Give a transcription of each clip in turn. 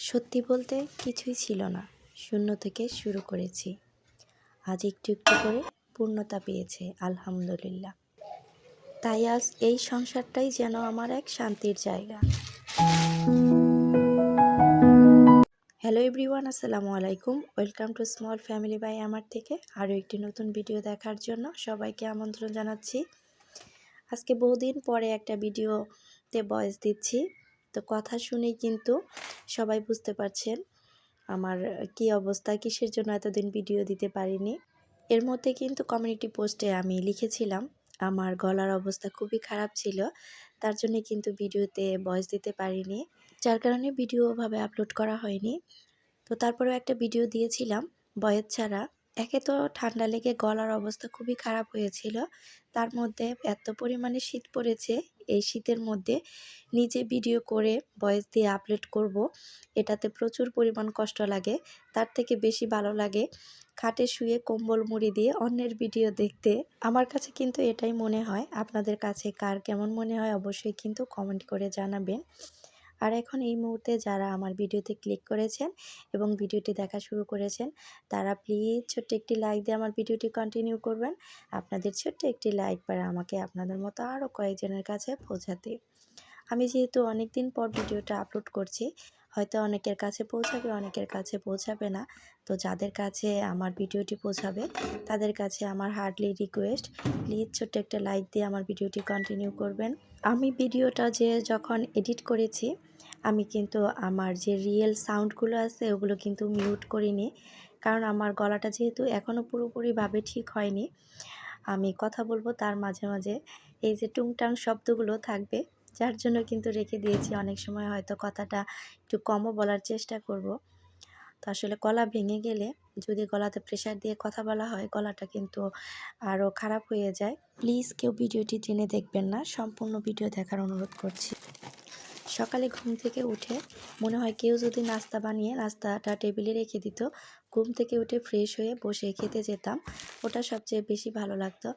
সত্যি বলতে কিছুই ছিল না। শূন্য থেকে শুরু করেছি। আজ একটু একটু করে পূর্ণতা পেয়েছে, আলহামদুলিল্লাহ। তাই আজ এই সংসারটাই যেন আমার এক শান্তির জায়গা। হ্যালো এভরিওয়ান, আসসালামু আলাইকুম। Welcome to small family by আমার থেকে। আরও একটি নতুন ভিডিও দেখার জন্য সবাইকে আমন্ত্রণ জানাচ্ছি। আজকে বহুদিন পরে একটা ভিডিওতে ভয়েস দিচ্ছি। তো কথা শুনেই কিন্তু সবাই বুঝতে পারছেন আমার কি অবস্থা, কিসের জন্য এতদিন ভিডিও দিতে পারিনি। এর মধ্যে কিন্তু কমিউনিটি পোস্টে আমি লিখেছিলাম, আমার গলার অবস্থা খুবই খারাপ ছিল, তার জন্য কিন্তু ভিডিওতে ভয়েস দিতে পারিনি, যার কারণে ভিডিও ওভাবে আপলোড করা হয়নি। তো তারপরেও একটা ভিডিও দিয়েছিলাম বয়েস ছাড়া একে তো ঠান্ডা লেগে গলার অবস্থা খুবই খারাপ হয়েছিল। তার মধ্যে এত পরিমাণে শীত পড়েছে, এই শীতের মধ্যে নিজে ভিডিও করে ভয়েস দিয়ে আপলোড করব। এটাতে প্রচুর পরিমাণ কষ্ট লাগে, তার থেকে বেশি ভালো লাগে খাটে শুয়ে কম্বল মুড়ি দিয়ে অন্যের ভিডিও দেখতে। আমার কাছে কিন্তু এটাই মনে হয়। আপনাদের কাছে কার কেমন মনে হয় অবশ্যই কিন্তু কমেন্ট করে জানাবেন। আর এখন এই মুহূর্তে যারা আমার ভিডিওতে ক্লিক করেছেন এবং ভিডিওটি দেখা শুরু করেছেন, তারা প্লিজ ছোট্ট একটি লাইক দিয়ে আমার ভিডিওটি কন্টিনিউ করবেন। আপনাদের ছোট্ট একটি লাইক পারে আমাকে আপনাদের মতো আরও কয়েকজনের কাছে পৌঁছাতে। আমি যেহেতু অনেক দিন পর ভিডিওটা আপলোড করছি, হয়তো অনেকের কাছে পৌঁছাবে, অনেকের কাছে পৌঁছাবে না। তো যাদের কাছে আমার ভিডিওটি পৌঁছাবে, তাদের কাছে আমার হার্ডলি রিকোয়েস্ট প্লিজ ছোট্ট একটা লাইক দিয়ে আমার ভিডিওটি কন্টিনিউ করবেন। আমি ভিডিওটা যে যখন এডিট করেছি আমি কিন্তু আমার যে রিয়েল সাউন্ডগুলো আছে, ওগুলো কিন্তু মিউট করিনি। কারণ আমার গলাটা যেহেতু এখনও পুরোপুরিভাবে ঠিক হয়নি, আমি কথা বলব তার মাঝে মাঝে। এই যে টুংটাং শব্দগুলো থাকবে, যার জন্য কিন্তু রেখে দিয়েছি। অনেক সময় হয়তো কথাটা একটু কমও বলার চেষ্টা করব। তো আসলে গলা ভেঙে গেলে যদি গলাতে প্রেশার দিয়ে কথা বলা হয়, গলাটা কিন্তু আরও খারাপ হয়ে যায়। প্লিজ কেউ ভিডিওটি টেনে দেখবেন না। সম্পূর্ণ ভিডিও দেখার অনুরোধ করছি। সকালে ঘুম থেকে উঠে মনে হয় কেউ যদি নাস্তা বানিয়ে নাস্তাটা টেবিলে রেখে দিত, ঘুম থেকে উঠে ফ্রেশ হয়ে বসে খেতে যেতাম। ওটা সবচেয়ে বেশি ভালো লাগতো।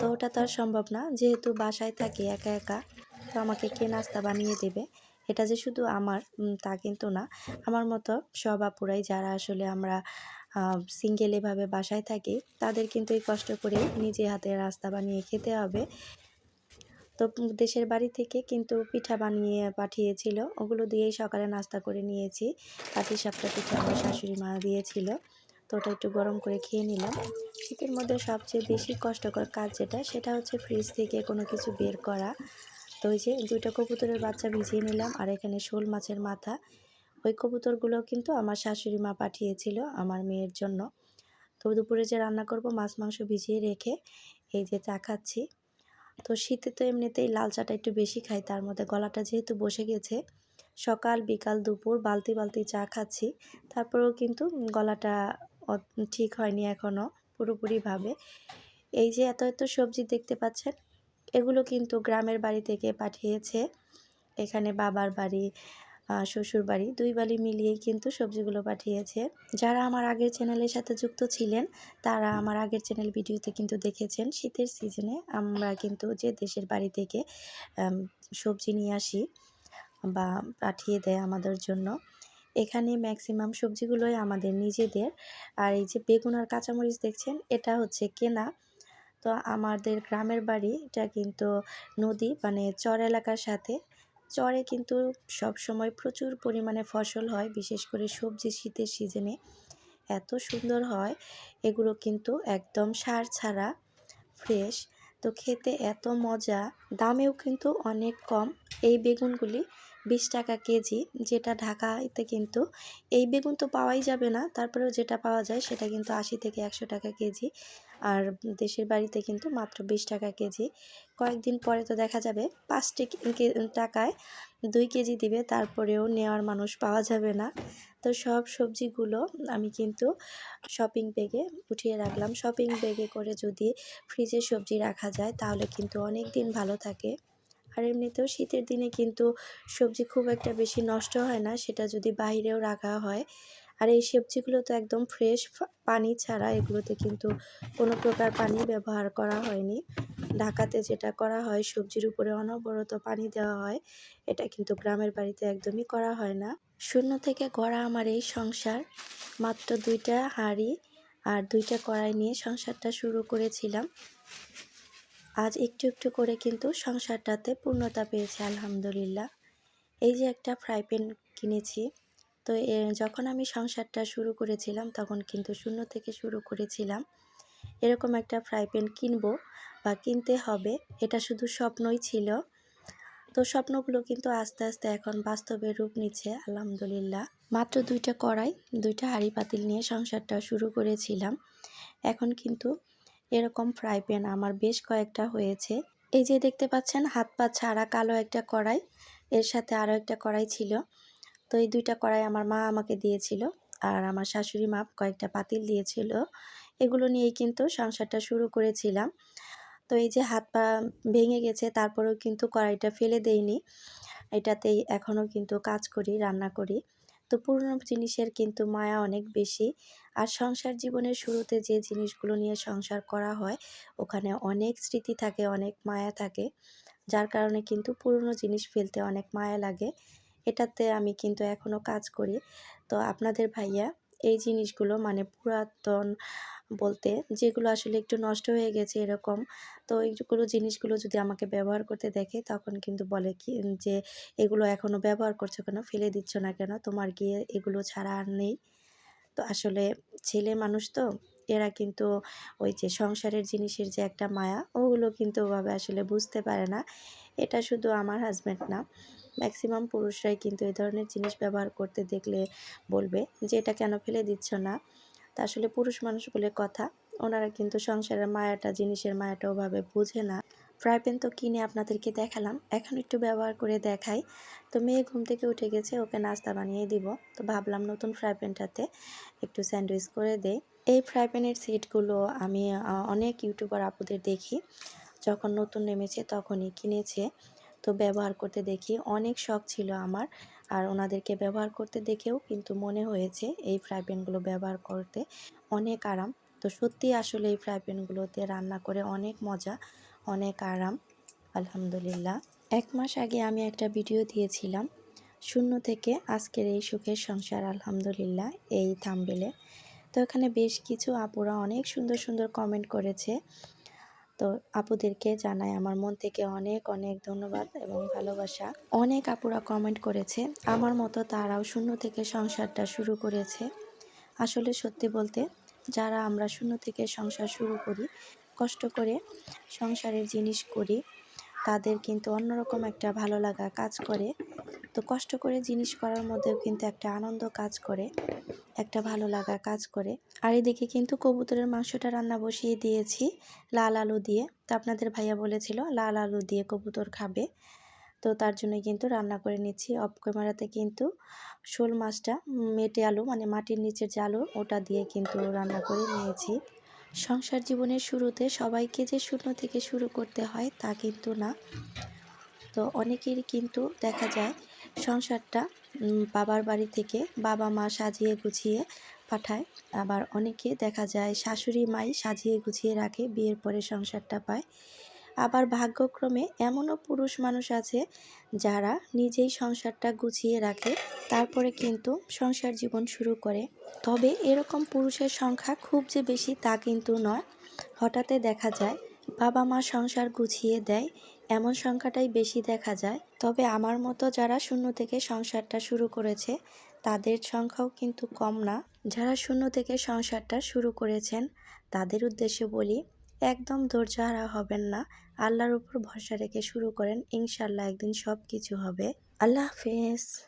তো ওটা তো আর সম্ভব না, যেহেতু বাসায় থাকি একা একা, তো আমাকে কে নাস্তা বানিয়ে দেবে? এটা যে শুধু আমার তা কিন্তু না। আমার মতো সব আপুরাই যারা আসলে আমরা সিঙ্গেল এভাবে বাসায় থাকি, তাদের কিন্তু এই কষ্ট করে নিজে হাতে রাস্তা বানিয়ে খেতে হবে। তো দেশের বাড়ি থেকে কিন্তু পিঠা বানিয়ে পাঠিয়েছিল। ওগুলো দিয়েই সকালে নাস্তা করে নিয়েছি। পাটি সাপটা পিঠা আমার শাশুড়ি মা দিয়েছিল। তো ওটা একটু গরম করে খেয়ে নিলাম। শীতের মধ্যে সবচেয়ে বেশি কষ্টকর কাজ যেটা, সেটা হচ্ছে ফ্রিজ থেকে কোনো কিছু বের করা। তো ওই যে দুইটা কবুতরের বাচ্চা ভিজিয়ে নিলাম, আর এখানে শোল মাছের মাথা। ওই কবুতরগুলো কিন্তু আমার শাশুড়ি মা পাঠিয়েছিল আমার মেয়ের জন্য। তো দুপুরে যে রান্না করব, মাছ, মাংস ভিজিয়ে রেখে এই যে চা খাচ্ছি। তো শীতে তো এমনিতেই লাল চাটা একটু বেশি খাই, তার মধ্যে গলাটা যেহেতু বসে গেছে, সকাল, বিকাল, দুপুর বালতি বালতি চা খাচ্ছি। তারপরেও কিন্তু গলাটা ঠিক হয়নি এখনও পুরোপুরিভাবে। এই যে এত এত সবজি দেখতে পাচ্ছেন, এগুলো কিন্তু গ্রামের বাড়ি থেকে পাঠিয়েছে। এখানে বাবার বাড়ি শ্বশুর বাড়ি দুই বাড়ি মিলিয়েই কিন্তু সবজিগুলো পাঠিয়েছে। যারা আমার আগের চ্যানেলের সাথে যুক্ত ছিলেন তারা আমার আগের চ্যানেল ভিডিওতে কিন্তু দেখেছেন শীতের সিজনে আমরা কিন্তু যে দেশের বাড়ি থেকে সবজি নিয়ে আসি বা পাঠিয়ে দেয় আমাদের জন্য এখানে ম্যাক্সিমাম সবজিগুলোই আমাদের নিজেদের। আর এই যে বেগুন আর কাঁচামরিচ দেখছেন এটা হচ্ছে কেনা। তো আমাদের গ্রামের বাড়ি এটা কিন্তু নদী মানে চর এলাকার সাথে চরে কিন্তু সব সময় প্রচুর পরিমাণে ফসল হয়, বিশেষ করে সবজি শীতের সিজনে। এত সুন্দর হয়, এগুলো কিন্তু একদম সার ছাড়া ফ্রেশ। তো খেতে এত মজা, দামেও কিন্তু অনেক কম। এই বেগুনগুলি বিশ টাকা কেজি যেটা ঢাকাতে কিন্তু এই বেগুন তো পাওয়াই যাবে না। তারপরেও যেটা পাওয়া যায় সেটা কিন্তু আশি থেকে একশো টাকা কেজি। আর দেশের বাড়িতে কিন্তু মাত্র বিশ টাকা কেজি। কয়েকদিন পরে তো দেখা যাবে পাঁচ টাকায় দুই কেজি দিবে, তারপরেও নেওয়ার মানুষ পাওয়া যাবে না। তো সব সবজিগুলো আমি কিন্তু শপিং ব্যাগে উঠিয়ে রাখলাম। শপিং ব্যাগে করে যদি ফ্রিজে সবজি রাখা যায় তাহলে কিন্তু অনেক দিন ভালো থাকে। আর এমনিতেও শীতের দিনে কিন্তু সবজি খুব একটা বেশি নষ্ট হয় না, সেটা যদি বাইরেও রাখা হয়। আর এই সবজিগুলো তো একদম ফ্রেশ পানি ছাড়া এগুলোতে কিন্তু কোনো প্রকার পানি ব্যবহার করা হয়নি। ঢাকাতে যেটা করা হয়, সবজির উপরে অনবরত পানি দেওয়া হয়, এটা কিন্তু গ্রামের বাড়িতে একদমই করা হয় না। শূন্য থেকে গড়া আমার এই সংসার, মাত্র দুইটা হাঁড়ি আর দুইটা কড়াই নিয়ে সংসারটা শুরু করেছিলাম। আজ একটু একটু করে কিন্তু সংসারটাতে পূর্ণতা পেয়েছে, আলহামদুলিল্লাহ। এই যে একটা ফ্রাই প্যান কিনেছি, তো যখন আমি সংসারটা শুরু করেছিলাম তখন কিন্তু শূন্য থেকে শুরু করেছিলাম। এরকম একটা ফ্রাই প্যান কিনবো বা কিনতে হবে, এটা শুধু স্বপ্নই ছিল। তো স্বপ্নগুলো কিন্তু আস্তে আস্তে এখন বাস্তবে রূপ নিচ্ছে, আলহামদুলিল্লাহ। মাত্র দুইটা কড়াই, দুইটা হাঁড়ি পাতিল নিয়ে সংসারটা শুরু করেছিলাম। এখন কিন্তু এরকম ফ্রাই প্যান আমার বেশ কয়েকটা হয়েছে। এই যে দেখতে পাচ্ছেন, হাত পা ছাড়া কালো একটা কড়াই, এর সাথে আরও একটা কড়াই ছিল। তো এই দুইটা কড়াই আমার মা আমাকে দিয়েছিল আর আমার শাশুড়ি মা কয়েকটা পাতিল দিয়েছিল। এগুলো নিয়েই কিন্তু সংসারটা শুরু করেছিলাম। তো এই যে হাত পা ভেঙে গেছে, তারপরেও কিন্তু কড়াইটা ফেলে দেইনি। এটাতেই এখনও কিন্তু কাজ করি, রান্না করি। তো পুরনো জিনিসের কিন্তু মায়া অনেক বেশি। আর সংসার জীবনের শুরুতে যে জিনিসগুলো নিয়ে সংসার করা হয়, ওখানে অনেক স্মৃতি থাকে, অনেক মায়া থাকে, যার কারণে কিন্তু পুরনো জিনিস ফেলতে অনেক মায়া লাগে। এটাতে আমি কিন্তু এখনও কাজ করি। তো আপনাদের ভাইয়া, এই জিনিসগুলো মানে পুরাতন বলতে, যেগুলো আসলে একটু নষ্ট হয়ে গেছে এরকম। তো এইগুলো জিনিসগুলো যদি আমাকে ব্যবহার করতে দেখে, তখন কিন্তু বলে কি যে এগুলো এখনও ব্যবহার করছ কেন? ফেলে দিচ্ছ না কেন? তোমার গিয়ে এগুলো ছাড়া আর নেই। তো আসলে ছেলে মানুষ তো, এরা কিন্তু ওই যে সংসারের জিনিসের যে একটা মায়া, ওগুলো কিন্তু ওভাবে আসলে বুঝতে পারে না। এটা শুধু আমার হাজব্যান্ড না। ম্যাক্সিমাম পুরুষরাই কিন্তু এই ধরনের জিনিস ব্যবহার করতে দেখলে বলবে যে, এটা কেন ফেলে দিচ্ছ না? তা আসলে পুরুষ মানুষ বলে কথা। ওনারা কিন্তু সংসারের মায়াটা, জিনিসের মায়াটা ওভাবে বুঝে না। ফ্রাই প্যান তো কিনে আপনাদেরকে দেখালাম। এখন একটু ব্যবহার করে দেখাই। তো মেয়ে ঘুম থেকে উঠে গেছে, ওকে নাস্তা বানিয়ে দিব। তো ভাবলাম নতুন ফ্রাই প্যানটাতে একটু স্যান্ডউইচ করে দেই। এই ফ্রাই প্যানের সেটগুলো আমি অনেক ইউটিউবার আপুদের দেখি। যখন নতুন নেমেছে তখনই কিনেছে। তো ব্যবহার করতে দেখি অনেক শখ ছিল আমার। আর ওনাদেরকে ব্যবহার করতে দেখেও কিন্তু মনে হয়েছে এই ফ্রাই প্যানগুলো ব্যবহার করতে অনেক আরাম। তো সত্যি আসলে এই ফ্রাই প্যানগুলোতে রান্না করে অনেক মজা, অনেক আরাম, আলহামদুলিল্লাহ। এক মাস আগে আমি একটা ভিডিও দিয়েছিলাম, শূন্য থেকে আজকের এই সুখের সংসার, আলহামদুলিল্লাহ, এই থামবেলে। তো এখানে বেশ কিছু আপুরা অনেক সুন্দর সুন্দর কমেন্ট করেছে। তো আপুদেরকে জানাই আমার মন থেকে অনেক অনেক ধন্যবাদ এবং ভালোবাসা। অনেক আপুরা কমেন্ট করেছে, আমার মতো তারাও শূন্য থেকে সংসারটা শুরু করেছে। আসলে সত্যি বলতে, যারা আমরা শূন্য থেকে সংসার শুরু করি, কষ্ট করে সংসারের জিনিস করি, তাদের কিন্তু অন্যরকম একটা ভালো লাগা কাজ করে। তো কষ্ট করে জিনিস করার মধ্যেও কিন্তু একটা আনন্দ কাজ করে, একটা ভালো লাগা কাজ করে। আর এদিকে কিন্তু কবুতরের মাংসটা রান্না বসিয়ে দিয়েছি লাল আলু দিয়ে। তো আপনাদের ভাইয়া বলেছিল, লাল আলু দিয়ে কবুতর খাবে। তো তার জন্য কিন্তু রান্না করে নিচ্ছি। অফ ক্যামেরাতে কিন্তু শোল মাছটা, মেটে আলু মানে মাটির নিচের যে আলু, ওটা দিয়ে কিন্তু রান্না করে নিয়েছি। সংসার জীবনের শুরুতে সবাইকে যে শূন্য থেকে শুরু করতে হয় তা কিন্তু না। তো অনেকেরই কিন্তু দেখা যায়, সংসারটা বাবার বাড়ি থেকে বাবা মা সাজিয়ে গুছিয়ে পাঠায়। আবার অনেকে দেখা যায় শাশুড়ি, মাই সাজিয়ে গুছিয়ে রাখে, বিয়ের পরে সংসারটা পায়। আবার ভাগ্যক্রমে এমনও পুরুষ মানুষ আছে যারা নিজেই সংসারটা গুছিয়ে রাখে, তারপরে কিন্তু সংসার জীবন শুরু করে। তবে এরকম পুরুষের সংখ্যা খুব যে বেশি তা কিন্তু নয়। হঠাৎ দেখা যায় বাবা মা সংসার গুছিয়ে দেয়, এমন সংখ্যাটাই বেশি দেখা যায়। তবে আমার মতো যারা শূন্য থেকে সংসারটা শুরু করেছে তাদের সংখ্যাও কিন্তু কম না। যারা শূন্য থেকে সংসারটা শুরু করেছেন, তাদের উদ্দেশ্যে বলি, একদম ধৈর্য হারা হবেন না। আল্লাহর উপর ভরসা রেখে শুরু করেন ইনশাল্লাহ একদিন সব কিছু হবে। আল্লাহ হাফেজ।